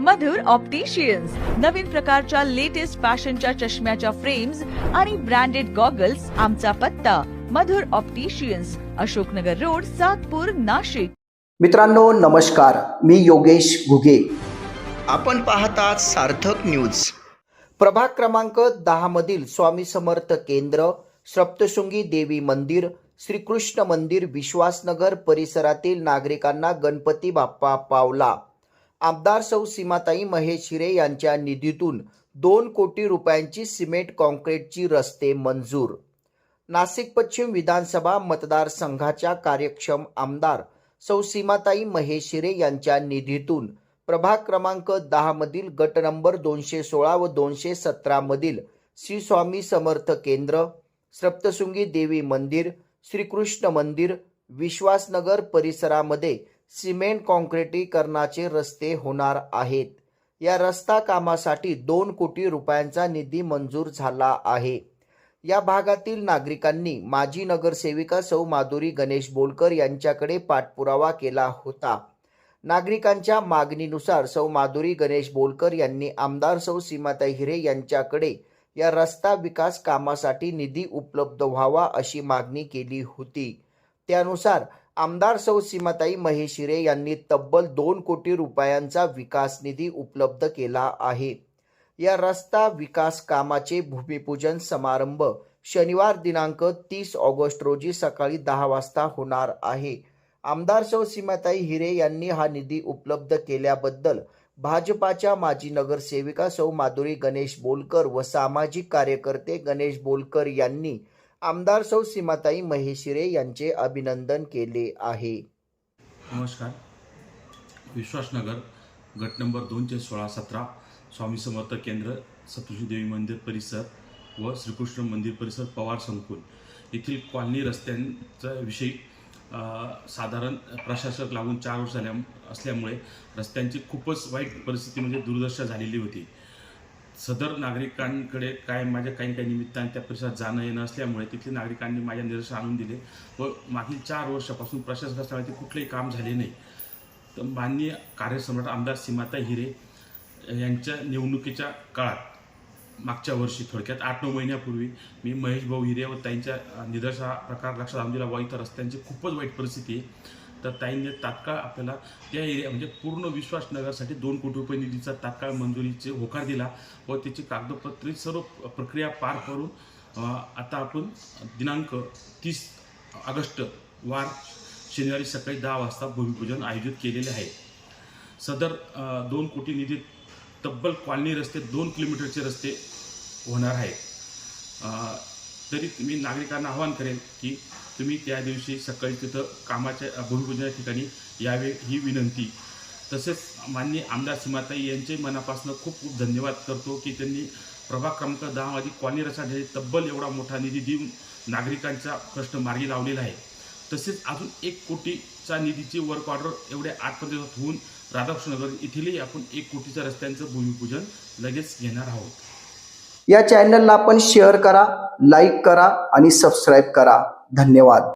मधुर opticians नवीन प्रकारच्या latest फॅशनच्या चष्म्याच्या फ्रेम्स आणि ब्रँडेड गॉगल्स आमचा पत्ता. Madhur opticians Ashoknagar road Satpur Nashik. मित्रांनो नमस्कार. मी योगेश घुगे. आपण पाहतात सार्थक न्यूज प्रभाग क्रमांक दहा मधील स्वामी समर्थ केंद्र सप्तशृंगी देवी मंदिर श्रीकृष्ण मंदिर विश्वासनगर परिसरातील नागरिकांना गणपती बाप्पा पावला. आमदार सौ सीमाताई महेश हिरे यांच्या निधीतून दोन कोटी रुपयांची सिमेंट कॉन्क्रीटची रस्ते मंजूर. नाशिक पश्चिम विधानसभा मतदारसंघाच्या कार्यक्षम आमदार सौ सीमाताई महेश हिरे यांच्या निधीतून प्रभाग क्रमांक दहामधील गट नंबर दोनशे सोळा व दोनशे सतरामधील श्री स्वामी समर्थ केंद्र सप्तशृंगी देवी मंदिर श्रीकृष्ण मंदिर विश्वासनगर परिसरामध्ये सिमेंट कॉन्क्रिटीकरणाचे रस्ते होणार आहेत. या रस्ता कामासाठी दोन कोटी रुपयांचा निधी मंजूर झाला आहे. या भागातील नागरिकांनी माजी नगरसेविका सौ माधुरी गणेश बोलकर यांच्याकडे पाठपुरावा केला होता. नागरिकांच्या मागणीनुसार सौ माधुरी गणेश बोलकर यांनी आमदार सौ सीमाताई हिरे यांच्याकडे या रस्ता विकास कामासाठी निधी उपलब्ध व्हावा अशी मागणी केली होती. त्यानुसार आमदार सौ सीमाताई महेशिरे यांनी तब्बल दोन कोटी रुपयांचा विकास निधी उपलब्ध केला आहे. या रस्ता विकास कामाचे भूमिपूजन समारंभ शनिवार दिनांक तीस ऑगस्ट रोजी सकाळी दहा वाजता होणार आहे. आमदार सौ सीमाताई हिरे यांनी हा निधी उपलब्ध केल्याबद्दल भाजपाच्या माजी नगरसेविका सौ माधुरी गणेश बोलकर व सामाजिक कार्यकर्ते गणेश बोलकर यांनी आमदार सौ सीमाताई महेशिरे यांचे अभिनंदन केले आहे. नमस्कार. विश्वासनगर गट नंबर दोनशे सोळा सतरा स्वामी समर्थ केंद्र सप्तशी देवी मंदिर परिसर व श्रीकृष्ण मंदिर परिसर पवार संकुल. येथील कॉलनी रस्त्यांचा विषयी साधारण प्रशासक लागून चार वर्ष झाल्या असल्यामुळे रस्त्यांची खूपच वाईट परिस्थिती म्हणजे दुर्दशा झालेली होती. सदर नागरिकांकडे काय माझ्या काही काही निमित्ताने त्या परिसरात जाणं येणं असल्यामुळे तिथल्या नागरिकांनी माझ्या निदर्शन आणून दिले व मागील चार वर्षापासून प्रशासकाच्या ते कुठलंही काम झाले नाही. तर माननीय कार्यसम्राट आमदार सीमाता हिरे यांच्या निवडणुकीच्या काळात मागच्या वर्षी थोडक्यात आठ नऊ महिन्यापूर्वी मी महेश भाऊ हिरे व त्यांच्या निदर्शा प्रकार लक्षात आणून दिला. व इथं रस्त्यांची खूपच वाईट परिस्थिती आहे. तर ताईंनी तात्काळ आपल्याला त्या एरिया म्हणजे पूर्ण विश्वासनगरसाठी दोन कोटी रुपये निधीचा तात्काळ मंजुरीचे होकार दिला व त्याची कागदपत्रे सर्व प्रक्रिया पार करून आता आपण दिनांक तीस ऑगस्ट वार शनिवारी सकाळी दहा वाजता भूमिपूजन आयोजित केलेले आहे. सदर दोन कोटी निधी तब्बल कॉलनी रस्ते दोन किलोमीटरचे रस्ते होणार आहेत तरी मी नागरिकांना आवाहन करेन की तुम्ही त्या दिवशी सकाळी तिथं कामाच्या अ, भूमिपूजनाच्या ठिकाणी यावे ही विनंती. तसेच माननीय आमदार सीमाताई यांचे मनापासून खूप खूप धन्यवाद करतो की त्यांनी प्रभाग क्रमांक दहामध्ये कॉलनी रस्त्यासाठी तब्बल एवढा मोठा निधी देऊन नागरिकांचा प्रश्न मार्गी लावलेला आहे. तसेच अजून एक कोटीचा निधीची वर्क ऑर्डर एवढ्या आठ दिवसात होऊन राधाकृष्णनगर येथीलही आपण एक कोटीच्या रस्त्यांचं भूमिपूजन लगेच घेणार आहोत. या चॅनलला आपण शेअर करा लाईक करा आणि सबस्क्राईब करा. धन्यवाद.